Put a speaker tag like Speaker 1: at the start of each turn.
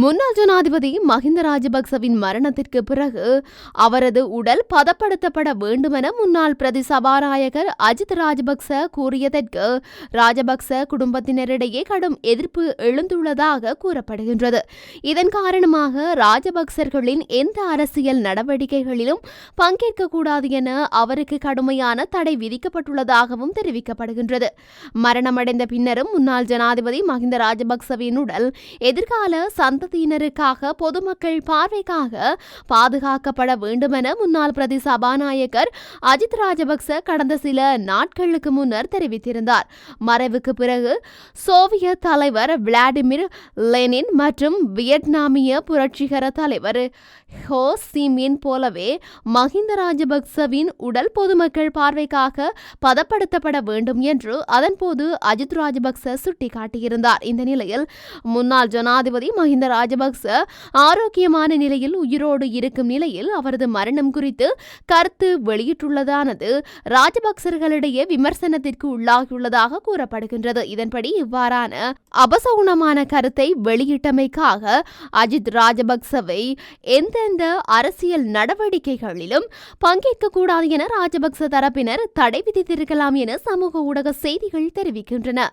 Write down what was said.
Speaker 1: முன்னாள் ஜனாதிபதி மஹிந்த ராஜபக்சவின் மரணத்திற்கு பிறகு அவரது உடல் பதப்படுத்தப்பட வேண்டுமென முன்னாள் பிரதி சபாநாயகர் அஜித் ராஜபக்ச கூறியதற்கு ராஜபக்ச குடும்பத்தினரிடையே கடும் எதிர்ப்பு எழுந்துள்ளதாக கூறப்படுகின்றது. இதன் காரணமாக ராஜபக்சர்களின் எந்த அரசியல் நடவடிக்கைகளிலும் பங்கேற்கக்கூடாது என அவருக்கு கடுமையான தடை விதிக்கப்பட்டுள்ளதாகவும் தெரிவிக்கப்படுகின்றது. மரணமடைந்த பின்னரும் முன்னாள் ஜனாதிபதி மஹிந்த ராஜபக்சவின் உடல் எதிர்கால சந்த சந்ததியினருக்காக பொதுமக்கள் பார்வைக்காக பாதுகாக்கப்பட வேண்டுமென முன்னாள் பிரதி சபாநாயகர் அஜித் ராஜபக்ச கடந்த சில நாட்களுக்கு முன்னர் தெரிவித்திருந்தார். மறைவுக்கு பிறகு சோவியத் தலைவர் விளாடிமிர் லெனின் மற்றும் வியட்நாமிய புரட்சிகர தலைவர் ஹோ சிமின் போலவே மஹிந்த ராஜபக்சவின் உடல் பொதுமக்கள் பார்வைக்காக பதப்படுத்தப்பட வேண்டும் என்று அதன்போது அஜித் ராஜபக்ச சுட்டிக்காட்டியிருந்தார். இந்த நிலையில் முன்னாள் ஜனாதிபதி மஹிந்த ராஜபக்ச ஆரோக்கியமான நிலையில் உயிரோடு இருக்கும் நிலையில் அவரது மரணம் குறித்து கருத்து வெளியிட்டுள்ளதானது ராஜபக்சர்களிடையே விமர்சனத்திற்கு உள்ளாகியுள்ளதாக கூறப்படுகின்றது. இதன்படி இவ்வாறான அபசகுணமான கருத்தை வெளியிட்டமைக்காக அஜித் ராஜபக்சவை எந்தெந்த அரசியல் நடவடிக்கைகளிலும் பங்கேற்கக்கூடாது என ராஜபக்ச தரப்பினர் தடை விதித்திருக்கலாம் என சமூக ஊடக செய்திகள் தெரிவிக்கின்றன.